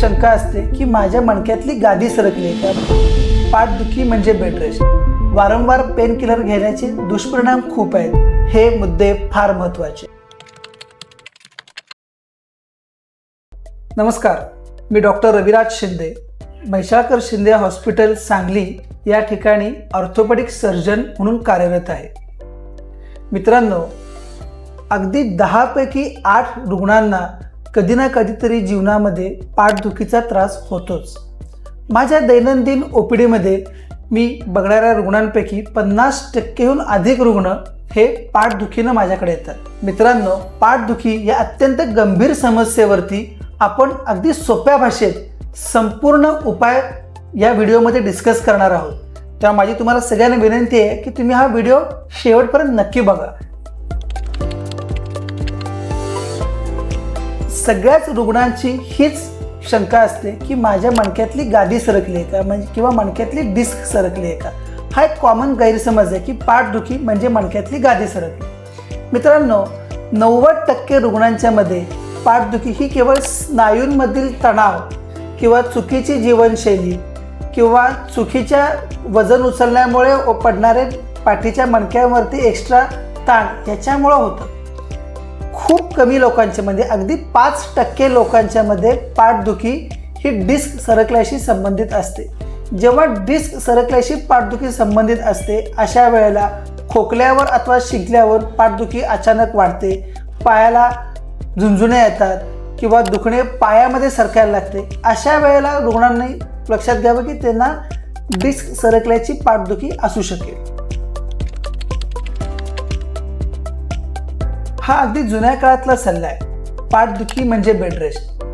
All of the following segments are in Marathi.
शंका असते की माझ्या मणक्यातली गादी सरकली का? पाठदुखी म्हणजे बेड रेस्ट वारंवार पेन किलर घेण्याचे दुष्परिणाम खूप आहेत. हे मुद्दे फार महत्त्वाचे. नमस्कार. मी डॉक्टर रविराज शिंदे. महिषाळकर शिंदे हॉस्पिटल सांगली या ठिकाणी ऑर्थोपेडिक सर्जन म्हणून कार्यरत आहे. मित्रांनो अगदी दहापैकी आठ रुग्णांना कधी ना कधीतरी जीवनामध्ये पाठदुखीचा त्रास होतोच. माझ्या दैनंदिन ओ पी डीमध्ये मी बघणाऱ्या रुग्णांपैकी पन्नास टक्केहून अधिक रुग्ण हे पाठदुखीनं माझ्याकडे येतात. मित्रांनो पाठदुखी या अत्यंत गंभीर समस्येवरती आपण अगदी सोप्या भाषेत संपूर्ण उपाय या व्हिडिओमध्ये डिस्कस करणार आहोत. तेव्हा माझी तुम्हाला सगळ्यांना विनंती आहे की तुम्ही हा व्हिडिओ शेवटपर्यंत नक्की बघा. सगळ्याच रुग्णांची हीच शंका असते की माझ्या मणक्यातली गादी सरकली आहे का? म्हणजे किंवा मणक्यातली डिस्क सरकली आहे का? हा एक कॉमन गैरसमज आहे की पाठदुखी म्हणजे मणक्यातली गादी सरकली. मित्रांनो नव्वद टक्के रुग्णांच्या मध्ये पाठदुखी ही केवळ स्नायूंमधील तणाव किंवा चुकीची जीवनशैली किंवा चुकीच्या वजन उचलण्यामुळे पडणारे पाठीच्या मणक्यावरती एक्स्ट्रा ताण याच्यामुळं होतं. खूप कमी लोकांच्या म्हणजे अगदी पाच टक्के लोकांच्या मध्ये पाठदुखी ही डिस्क सरकल्याशी संबंधित असते. जेव्हा डिस्क सरकल्याशी पाठदुखी संबंधित असते अशा वेळेला खोकल्यावर अथवा शिंकल्यावर पाठदुखी अचानक वाढते पायाला झुंझुण्या येतात किंवा दुखणे पायामध्ये सरकायला लागते. अशा वेळेला रुग्णांनी लक्षात घ्यावं की त्यांना डिस्क सरकल्याची पाठदुखी असू शकेल. हा अगदी जुन्या काळातला सल्ला आहे. पाठदुखी म्हणजे बेड रेस्ट.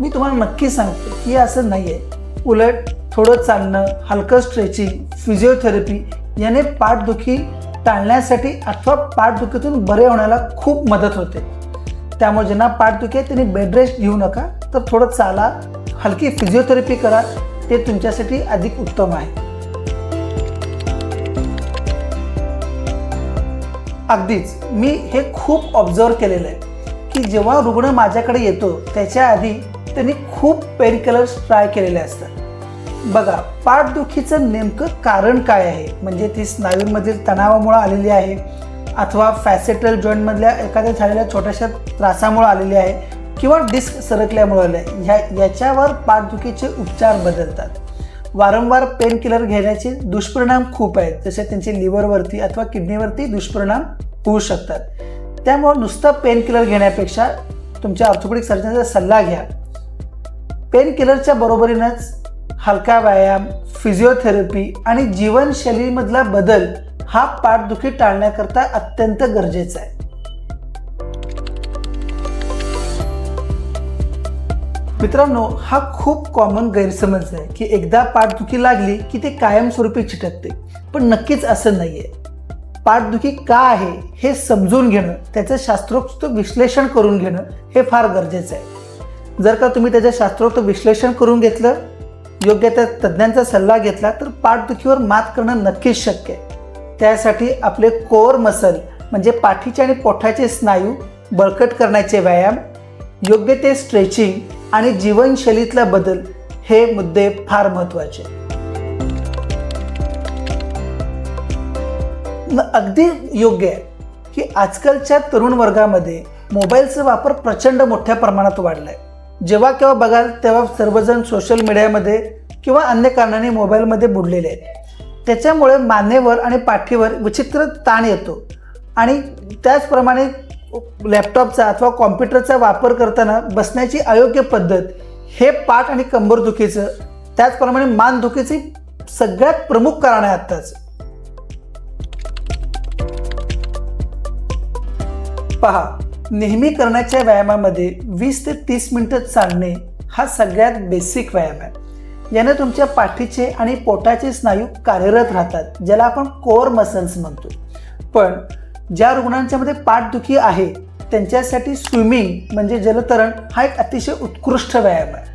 मी तुम्हाला नक्की सांगते की असं नाही आहे उलट थोडं चालणं हलकं स्ट्रेचिंग फिजिओथेरपी याने पाठदुखी टाळण्यासाठी अथवा पाठदुखीतून बरे होण्याला खूप मदत होते. त्यामुळे ज्यांना पाठदुखी आहे त्यांनी बेड रेस्ट घेऊ नका. तर थोडं चाला हलकी फिजिओथेरपी करा. ते तुमच्यासाठी अधिक उत्तम आहे. अगदीच. मी हे खूप ऑब्झर्व केलेलं आहे की जेव्हा रुग्ण माझ्याकडे येतो त्याच्या आधी त्यांनी खूप पेन किलर्स ट्राय केलेले असतात. बघा पाठदुखीचं नेमकं कारण काय आहे? म्हणजे ती स्नायूंमधील तणावामुळे आलेली आहे अथवा फॅसेटल जॉईंटमधल्या एखाद्या झालेल्या छोट्याशा त्रासामुळे आलेली आहे किंवा डिस्क सरकल्यामुळे आले ह्या याच्यावर पाठदुखीचे उपचार बदलतात. वारंवार पेन किलर घेण्याचे दुष्परिणाम खूप आहेत. जसे त्यांचे लिव्हरवरती अथवा किडनीवरती दुष्परिणाम होऊ शकतात. त्यामुळे नुसतं पेन किलर घेण्यापेक्षा तुमच्या ऑर्थोपेडिक सर्जनचा सल्ला घ्या. पेन किलरच्या बरोबरीनंच हलका व्यायाम फिजिओथेरपी आणि जीवनशैलीमधला बदल हा पाठदुखी टाळण्याकरता अत्यंत गरजेचा आहे. मित्रांनो हा खूप कॉमन गैरसमज आहे की एकदा पाठदुखी लागली की ते कायमस्वरूपी चिटकते. पण नक्कीच असं नाही आहे पाठदुखी का आहे हे समजून घेणं त्याचं शास्त्रोक्त विश्लेषण करून घेणं हे फार गरजेचं आहे. जर का तुम्ही त्याचं शास्त्रोक्त विश्लेषण करून घेतलं योग्य त्या तज्ज्ञांचा सल्ला घेतला तर पाठदुखीवर मात करणं नक्कीच शक्य आहे. त्यासाठी आपले कोअर मसल म्हणजे पाठीचे आणि पोठाचे स्नायू बळकट करण्याचे व्यायाम योग्य ते स्ट्रेचिंग आणि जीवनशैलीतला बदल हे मुद्दे फार महत्त्वाचे. न अगदी योग्य आहे की आजकालच्या तरुण वर्गामध्ये मोबाईलचा वापर प्रचंड मोठ्या प्रमाणात वाढला आहे जेव्हा केव्हा बघाल तेव्हा सर्वजण सोशल मीडियामध्ये किंवा अन्य कारणाने मोबाईलमध्ये बुडलेले आहेत. त्याच्यामुळे मानेवर आणि पाठीवर विचित्र ताण येतो आणि त्याचप्रमाणे लॅपटॉपचा अथवा कॉम्प्युटरचा वापर करताना बसण्याची अयोग्य पद्धत हे पाठ आणि कंबर दुखीचं त्याचप्रमाणे मान मानदुखीचे सगळ्यात प्रमुख कारण आहे आत्ताच. पहा नेहमी करण्याच्या व्यायामामध्ये वीस ते तीस मिनिटं चालणे हा सगळ्यात बेसिक व्यायाम आहे. याने तुमच्या पाठीचे आणि पोटाचे स्नायू कार्यरत राहतात ज्याला आपण कोअर मसल्स म्हणतो. पण ज्या रुग्णांच्या मध्ये पाठदुखी आहे त्यांच्यासाठी स्विमिंग म्हणजे जलतरण हा एक अतिशय उत्कृष्ट व्यायाम आहे.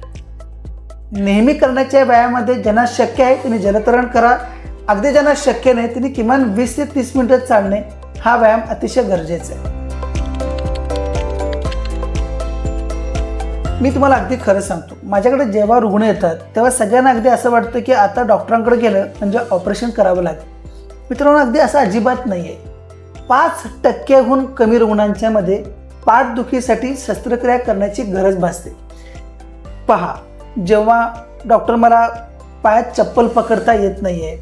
नेहमी करण्याच्या व्यायामामध्ये ज्यांना शक्य आहे त्यांनी जलतरण करा. अगदी ज्यांना शक्य नाही त्यांनी किमान वीस ते तीस मिनिटं चालणे हा व्यायाम अतिशय गरजेचा आहे. मी तुम्हाला अगदी खरं सांगतो माझ्याकडे जेव्हा रुग्ण येतात तेव्हा सगळ्यांना अगदी असं वाटतं की आता डॉक्टरांकडे गेलं म्हणजे ऑपरेशन करावं लागेल. मित्रांनो अगदी असं अजिबात नाही आहे पाच टक्क्याहून कमी रुग्णांच्यामध्ये पाठदुखीसाठी शस्त्रक्रिया करण्याची गरज भासते. पहा जेव्हा डॉक्टर मला पायात चप्पल पकडता येत नाही आहे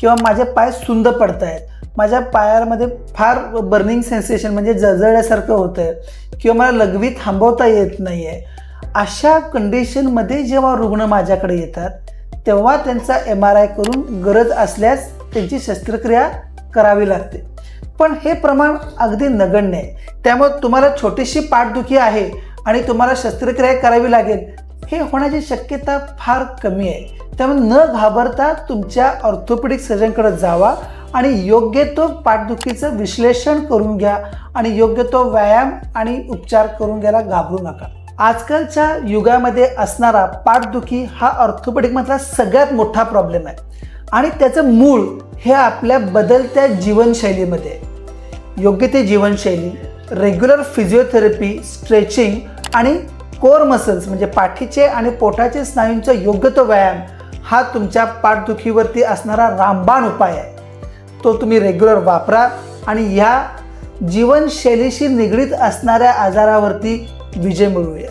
किंवा माझे पाय सुंद पडत आहेत माझ्या पायामध्ये फार बर्निंग सेन्सेशन म्हणजे जळजळल्यासारखं होतं आहे किंवा मला लघवी थांबवता येत नाही आहे अशा कंडिशनमध्ये जेव्हा रुग्ण माझ्याकडे येतात तेव्हा त्यांचा एम आर आय करून गरज असल्यास त्यांची शस्त्रक्रिया करावी लागते. पण हे प्रमाण अगदी नगण्य आहे. त्यामुळे तुम्हाला छोटीशी पाठदुखी आहे आणि तुम्हाला शस्त्रक्रिया करावी लागेल हे होण्याची शक्यता फार कमी आहे. त्यामुळे न घाबरता तुमच्या ऑर्थोपेडिक सर्जनकडे जावा आणि योग्य तो पाठदुखीचं विश्लेषण करून घ्या आणि योग्य तो व्यायाम आणि उपचार करून घ्यायला घाबरू नका. आजकालच्या युगामध्ये असणारा पाठदुखी हा ऑर्थोपेडिकमधला सगळ्यात मोठा प्रॉब्लेम आहे. आणि त्याचं मूळ हे आपल्या बदलत्या जीवनशैलीमध्ये. आहे योग्य ते जीवनशैली रेग्युलर फिजिओथेरपी स्ट्रेचिंग आणि कोर मसल्स म्हणजे पाठीचे आणि पोटाचे स्नायूंचा योग्य तो व्यायाम हा तुमच्या पाठदुखीवरती असणारा रामबाण उपाय आहे. तो तुम्ही रेग्युलर वापरा आणि ह्या जीवनशैलीशी निगडीत असणाऱ्या आजारावरती विजय मिळवूया